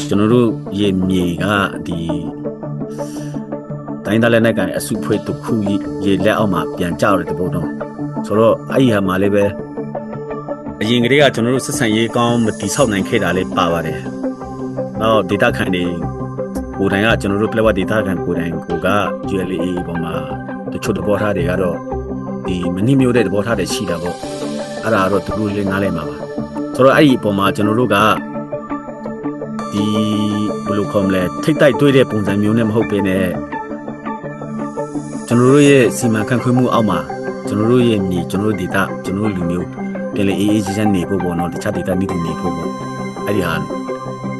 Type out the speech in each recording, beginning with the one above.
ကျွန်တော်တို့ရေမြေကဒီတိုင်းသားလက်နက်ကန်အစုဖွဲ့တစ်ခုရေလက်အောက်မှာပြန်ကြောက်တဲ့တဘောတော့ဆိုတော့အဲ့ဒီဟာမှာလည်းပဲအရင်ကတည်းကကျွန်တော်တို့ဆက်ဆံရေးကောင်းမတိဆောက်နိုင်ခဲ့တာလေးပါပါတယ်။နောက်ဒေတာခန်တွေကိုယ်တိုင်ကကျွန်တော်တို့ပလက်ဝဒေတာခန်ကိုယ်တိုင်ကိုက GLA ပေါ်မှာတချို့သဘောထားတွေကတော့ဒီမနှိမ့်မျိုးတဲ့သဘောထားတွေရှိတာပေါ့။အဲ့ဒါတော့သူတို့လည်းနားလည်မှာပါ။ဆိုတော့အဲ့ဒီအပေါ်မှာကျွန်တော်တို့က ဒီဘယ်လိုခေါ်မလဲထိတ်တိုက်တွေးတဲ့ပုံစံမျိုးနဲ့မဟုတ်ဘဲနဲ့ကျွန်တော်တို့ရဲ့စီမံခန့်ခွဲမှုအောက်မှာကျွန်တော်တို့ရဲ့မြေကျွန်တော်တို့ဒေတာကျွန်တော်တို့လူမျိုးပြန်လေအေးအေးချမ်းချမ်းနေဖို့ပေါ့နော်တခြားဒေတာနေတူနေဖို့ပေါ့အဲ့ဒီဟာ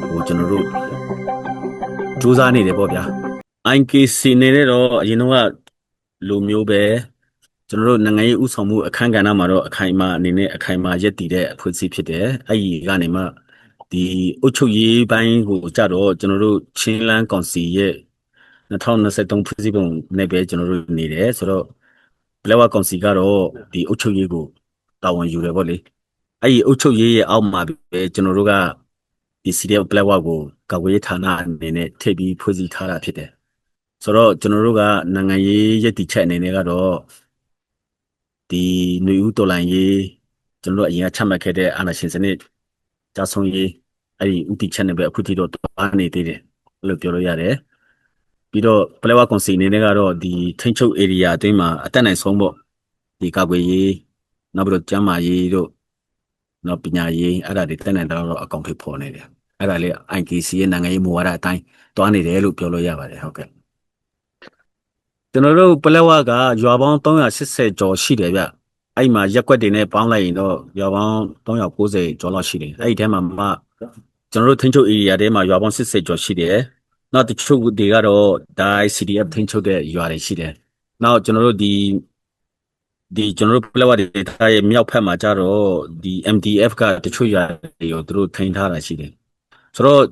ဟိုကျွန်တော်တို့စူးစမ်းနေတယ်ပေါ့ဗျာ INKC နေနဲ့တော့အရင်တော့လူမျိုးပဲကျွန်တော်တို့နိုင်ငံရေးဥဆောင်မှုအခမ်းကဏ္ဍမှာတော့အခိုင်အမာအနေနဲ့အခိုင်အမာရက်တည်တဲ့အဖွဲ့အစည်းဖြစ်တယ်အဲ့ဒီကနေမှ ဒီအုတ်ချုပ်ရေးပိုင်းကိုကြတော့ကျွန်တော်တို့ချင်းလန်းကောင်စီရဲ့2023ဖွဲ့စည်းပုံနဲ့ပဲကျွန်တော်တို့နေတယ်ဆိုတော့ပလက်ဝကောင်စီကတော့ဒီအုတ်ချုပ်ရေးကိုတာဝန်ယူတယ်ပေါ့လေအဲ့ဒီအုတ်ချုပ်ရေးရဲ့အောက်မှာပဲကျွန်တော်တို့ကဒီ CDF ပလက်ဝကိုကာကွယ်ရေးဌာနအနေနဲ့ထည့်ပြီးဖွဲ့စည်းထားတာဖြစ်တယ်ဆိုတော့ကျွန်တော်တို့ကနိုင်ငံရေးရည်တည်ချက်အနေနဲ့ကတော့ဒီຫນွေဦးတော်လိုင်းရေးကျွန်တော်တို့အရင်ကချမှတ်ခဲ့တဲ့အာဏာရှင်စနစ်ကြာဆုံးရေး အဲ့ဒီဥတီချက်နဲ့ပဲအခုထိတော့တွားနေသေးတယ်လို့ပြောလို့ရတယ်ပြီးတော့ပလဲဝကွန်စီအနေနဲ့ကတော့ဒီထိန်းချုပ် area အတွင်းမှာအတက်နိုင်ဆုံးပေါ့ဒီကာကွယ်ရေးနောက်ပြီးတော့ကျန်းမာရေးတို့နောက်ပညာရေးအဲ့ဒါတွေတက်နိုင်တော့အကောင့်ထိပေါ်နေတယ်အဲ့ဒါလေး IKC ရဲ့နိုင်ငံရေးမူဝါဒအတိုင်းတွားနေတယ်လို့ပြောလို့ရပါတယ်ဟုတ်ကဲ့ကျွန်တော်တို့ပလဲဝကရွာပေါင်း380ကျော်ရှိတယ်ဗျအဲ့မှာရက်ွက်တွေနဲ့ပေါင်းလိုက်ရင်တော့ရွာပေါင်း390ကျော်လောက်ရှိတယ်အဲ့ဒီထဲမှာမှ ကျွန်တော်တို့ထိန်းချုပ် area ထဲမှာရွာပေါင်း80ကျော်ရှိတယ်နောက်တချို့တွေကတော့ဒါ CDF ထိန်းချုပ်တဲ့ရွာတွေရှိတယ်နောက်ကျွန်တော်တို့ဒီဒီကျွန်တော်တို့ပလက်ဝဒေသရဲ့မြောက်ဖက်မှာကြတော့ဒီ MDF ကတချို့ရွာတွေကိုသူတို့ထိန်းထားတာရှိတယ်ဆိုတော့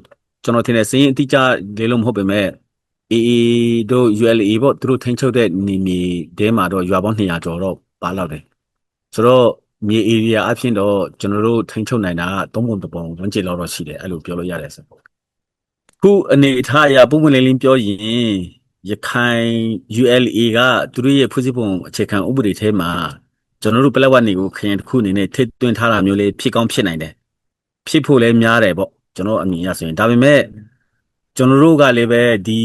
ကျွန်တော်ထင်တယ်စရင်အတိအကျလေးလို့မဟုတ်ပေမဲ့ AA တို့ ULA ပေါ့သူတို့ထိန်းချုပ်တဲ့နေမြေတဲမှာတော့ရွာပေါင်း200ကျော်တော့ပါလောက်တယ်ဆိုတော့ မြေ area အဖြစ်တော့ကျွန်တော်တို့ထိန်းချုပ်နိုင်တာကသုံးပုံတစ်ပုံဝန်းကျင်လောက်တော့ရှိတယ်အဲ့လိုပြောလို့ရတယ်ဆိုခုအနေအထားအရပုံမှန်လေးလင်းပြောရင်ရခိုင် ULA ကသူတို့ရဲ့ဖွဲ့စည်းပုံအခြေခံဥပဒေထဲမှာကျွန်တော်တို့ပလက်ဝတ်နေကိုခရင်တစ်ခုအနေနဲ့ထည့်သွင်းထားတာမျိုးလေးဖြစ်ကောင်းဖြစ်နိုင်တယ်ဖြစ်ဖို့လည်းများတယ်ပေါ့ကျွန်တော်အမြင်ရဆိုရင်ဒါပေမဲ့ကျွန်တော်တို့ကလည်းပဲဒီ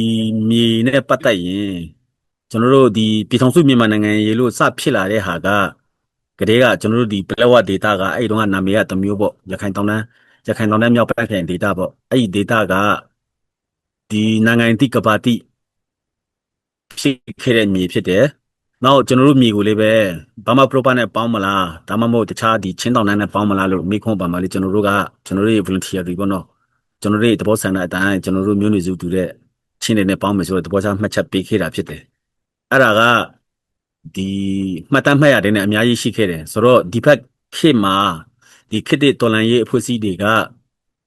မြေနဲ့ပတ်သက်ရင်ကျွန်တော်တို့ဒီပြည်ထောင်စုမြန်မာနိုင်ငံရေလို့စဖြစ်လာတဲ့ဟာက ကတည်းကကျွန်တော်တို့ဒီပလက်ဝဒေတာကအဲ့ဒီတော့ကနာမည်ကတစ်မျိုးပေါ့ရခိုင်တောင်တန်းရခိုင်တောင်တန်းမြောက်ပိုင်းခိုင်ဒေတာပေါ့အဲ့ဒီဒေတာကဒီနိုင်ငံတိကပါတိဖြစ်ခဲ့တဲ့မြေဖြစ်တယ်။နောက်ကျွန်တော်တို့မြေကိုလည်းပဲဘာမှ proper နဲ့ပေါင်းမလားဒါမှမဟုတ်တခြားဒီချင်းတောင်တန်းနဲ့ပေါင်းမလားလို့မိခွန်းပါမှာလေကျွန်တော်တို့ကကျွန်တော်တို့ရဲ့ volunteer တွေပေါ့နော်ကျွန်တော်တို့ရဲ့သဘောဆန္ဒအတိုင်းကျွန်တော်တို့မျိုးနွယ်စုတူတဲ့ချင်းတွေနဲ့ပေါင်းမယ်ဆိုတော့သဘောချမှတ်ချက်ပေးခဲ့တာဖြစ်တယ်။အဲ့ဒါက ဒီမှတ်တမ်းမှတ်ရတယ်နဲ့အများကြီးရှိခဲ့တယ်ဆိုတော့ဒီဘက်ခေတ်မှာဒီခေတ်တဲ့တော်လန်ရေးအဖွဲ့အစည်းတွေက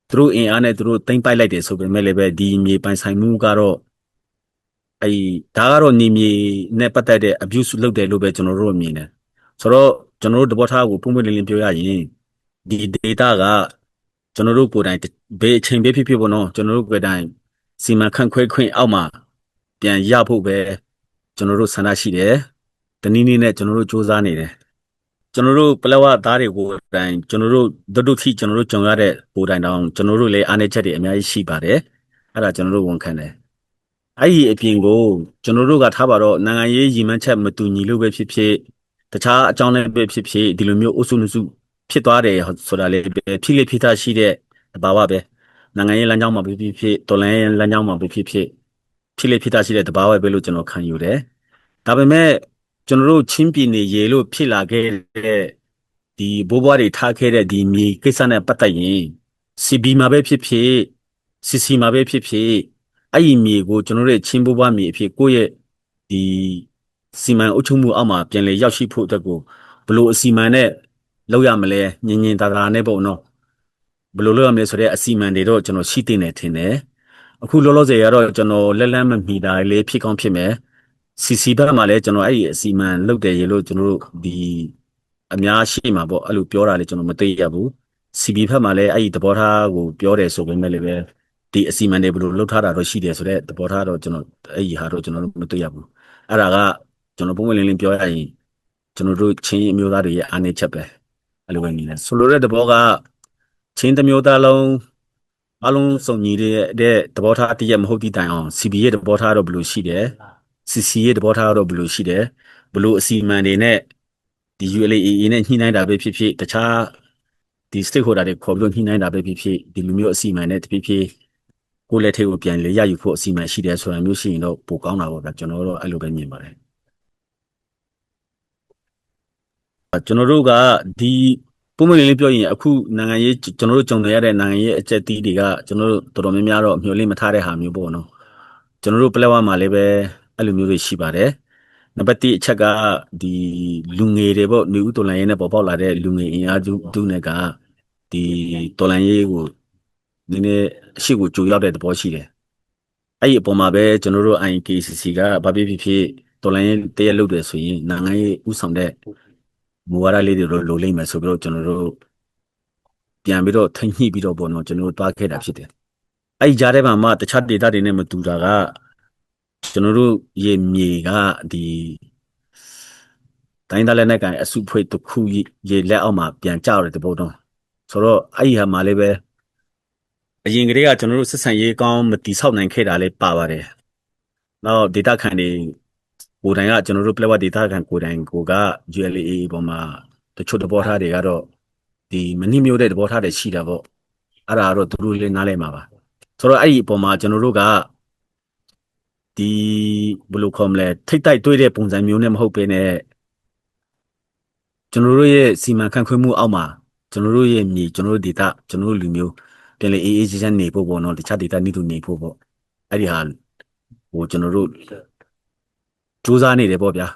သူတို့အင်အားနဲ့သူတို့တင်ပိုက်လိုက်တယ်ဆိုပေမဲ့လည်းပဲဒီမြေပိုင်ဆိုင်မှုကတော့အဲဒါကတော့နေမြေနဲ့ပတ်သက်တဲ့ abuse လုပ်တယ်လို့ပဲကျွန်တော်တို့မြင်တယ်ဆိုတော့ကျွန်တော်တို့တဘောထားကိုပုံပွင့်လင်းလင်းပြောရရင်ဒီ data ကကျွန်တော်တို့ကိုယ်တိုင်ဘယ်အချိန်ပဲဖြစ်ဖြစ်ပေါ့နော်ကျွန်တော်တို့ကိုယ်တိုင်စီမံခန့်ခွဲခွင့်အောက်မှာပြန်ရဖို့ပဲကျွန်တော်တို့ဆန္ဒရှိတယ် တနည်းနည်းနဲ့ကျွန်တော်တို့စူးစမ်းနေတယ်ကျွန်တော်တို့ပလက်ဝသားတွေကိုတိုင်ကျွန်တော်တို့ဒုဒုထိကျွန်တော်တို့ကြုံရတဲ့ကိုယ်တိုင်တောင်ကျွန်တော်တို့လည်းအားနည်းချက်တွေအများကြီးရှိပါတယ်အဲ့ဒါကျွန်တော်တို့ဝန်ခံတယ်အဲ့ဒီအပြင်ကိုကျွန်တော်တို့ကထားပါတော့နိုင်ငံရေးရည်မှန်းချက်မတူညီလို့ပဲဖြစ်ဖြစ်တခြားအကြောင်းလည်းပဲဖြစ်ဖြစ်ဒီလိုမျိုးအုပ်စုနစုဖြစ်သွားတယ်ဆိုတာလေဖြစ်လေဖြစ်တာရှိတဲ့ဘာဝပဲနိုင်ငံရေးလမ်းကြောင်းမှာဖြစ်ဖြစ်ဖြစ်တော်လိုင်းလမ်းကြောင်းမှာဖြစ်ဖြစ်ဖြစ်ဖြစ်လေဖြစ်တာရှိတဲ့တဘာဝပဲလို့ကျွန်တော်ခံယူတယ်ဒါပေမဲ့ ကျွန်တော်တို့ချင်းပြည်နယ်ရေလို့ဖြစ်လာခဲ့တဲ့ဒီဘိုးဘွားတွေထားခဲ့တဲ့ဒီမြေကိစ္စနဲ့ပတ်သက်ရင် CB မှာပဲဖြစ်ဖြစ် CC မှာပဲဖြစ်ဖြစ်အဲ့ဒီမြေကိုကျွန်တော်တို့ချင်းဘိုးဘွားမြေအဖြစ်ကိုယ့်ရဲ့ဒီစီမံအုပ်ချုပ်မှုအောက်မှာပြန်လည်ရောက်ရှိဖို့အတွက်ကိုဘလို့အစီမံနဲ့လောက်ရမလဲညင်ညင်သာသာနဲ့ပေါ့နော်ဘလို့လောက်ရမလဲဆိုတဲ့အစီမံတွေတော့ကျွန်တော်ရှိတင်နေထင်တယ်အခုလောလောဆယ်ကတော့ကျွန်တော်လက်လန်းမမီတာလေးဖြစ်ကောင်းဖြစ်မယ် စီစီဘက်မှာလည်းကျွန်တော်အဲ့ဒီအစီမံလုပ်တယ်ရေလို့ကျွန်တော်တို့ဒီအများရှိမှာပေါ့အဲ့လိုပြောတာလေကျွန်တော်မသိရဘူး CB ဘက်မှာလည်းအဲ့ဒီသဘောထားကိုပြောတယ်ဆိုပေမဲ့လည်းပဲဒီအစီအမံတွေဘယ်လိုလုပ်ထားတာတော့ရှိတယ်ဆိုတော့သဘောထားတော့ကျွန်တော်အဲ့ဒီဟာတော့ကျွန်တော်တို့မတွေ့ရဘူးအဲ့ဒါကကျွန်တော်ပုံမှန်လင်းလင်းပြောရရင်ကျွန်တော်တို့ချင်းအမျိုးသားတွေရဲ့အားနည်းချက်ပဲအဲ့လိုပဲမြင်တယ်ဆိုလိုတဲ့သဘောကချင်းတစ်မျိုးသားလုံးအလုံးစုံညီတဲ့တဲ့သဘောထားအတည့်ရမဟုတ်သည့်တိုင်အောင် CB ရဲ့သဘောထားတော့ဘယ်လိုရှိတယ် CC ရဲ့သဘောထားတော့ဘယ်လိုရှိတယ်ဘယ်လိုအစီအမံတွေနဲ့ဒီ ULAA နဲ့ညှိနှိုင်းတာပဲဖြစ်ဖြစ်တခြားဒီ stakeholder တွေခေါ်ပြီးတော့ညှိနှိုင်းတာပဲဖြစ်ဖြစ်ဒီလူမျိုးအစီအမံနဲ့တဖြည်းဖြည်းကိုယ့်လက်ထဲကိုပြန်လေရယူဖို့အစီအမံရှိတယ်ဆိုတာမျိုးရှိရင်တော့ပိုကောင်းတာပေါ့ဗျာကျွန်တော်တို့အဲ့လိုပဲမြင်ပါတယ်ကျွန်တော်တို့ကဒီပုံမှန်လေးပြောရင်အခုနိုင်ငံရေးကျွန်တော်တို့ကြုံနေရတဲ့နိုင်ငံရေးအကျက်တီးတွေကကျွန်တော်တို့တော်တော်များများတော့မျှော်လင့်မထားတဲ့ဟာမျိုးပေါ့နော်ကျွန်တော်တို့ပလက်ဝမှာလည်းပဲ အဲ့လိုမျိုးတွေရှိပါတယ်နံပါတ်1အချက်ကဒီလူငယ်တွေပေါ့နေဦးတော်လိုင်းရေးနဲ့ပေါ်ပေါက်လာတဲ့လူငယ်အင်အားစုစုနဲ့ကဒီတော်လိုင်းရေးကိုနည်းနည်းအရှိကိုကြိုရောက်တဲ့သဘောရှိတယ်အဲ့ဒီအပေါ်မှာပဲကျွန်တော်တို့ INKCC ကဘာဖြစ်ဖြစ်ဖြစ်တော်လိုင်းရေးတရက်လုပ်တယ်ဆိုရင်နိုင်ငံရေးဥဆောင်တဲ့မူဝါဒလေးတွေလိုလိမ့်မယ်ဆိုပြီးတော့ကျွန်တော်တို့ပြန်ပြီးတော့ထိညှိပြီးတော့ပေါ့နော်ကျွန်တော်တို့တွားခဲ့တာဖြစ်တယ်အဲ့ဒီကြားထဲမှာမှတခြားဒေတာတွေနဲ့မတူတာက ကျွန်တော်တို့ရေမြေကဒီတိုင်းသားလက်နက်ကန်အစုဖွဲ့တစ်ခုရေလက်အောက်မှာပြန်ကြရတဲ့ပုံတော့ဆိုတော့အဲ့ဒီဟာမှာလည်းပဲအရင်ကတည်းကကျွန်တော်တို့ဆက်ဆံရေးကောင်းမတိဆောက်နိုင်ခဲ့တာလည်းပါပါတယ်နောက်ဒေတာခန်တွေကိုယ်တိုင်ကကျွန်တော်တို့ပလက်ဝဒေတာခန်ကိုယ်တိုင်ကိုက ULA ပေါ်မှာတချို့သဘောထားတွေကတော့ဒီမနှိမ့်မျိုးတဲ့သဘောထားတွေရှိတာပေါ့အဲ့ဒါတော့သူတို့လည်းနားလည်မှာပါဆိုတော့အဲ့ဒီအပေါ်မှာကျွန်တော်တို့က ဒီဘယ်လိုခေါ်မလဲထိတ်တိုက်တွေးတဲ့ပုံစံမျိုးနဲ့မဟုတ်ဘဲနဲ့ကျွန်တော်တို့ရဲ့စီမံခန့်ခွဲမှုအောက်မှာကျွန်တော်တို့ရဲ့မြေကျွန်တော်တို့ဒေတာကျွန်တော်တို့လူမျိုးပြန်လေအေးအေးချမ်းချမ်းနေဖို့ပေါ့နော်တခြားဒေတာနေသူနေဖို့ပေါ့အဲ့ဒီဟာဟိုကျွန်တော်တို့စူးစမ်းနေတယ်ပေါ့ဗျာ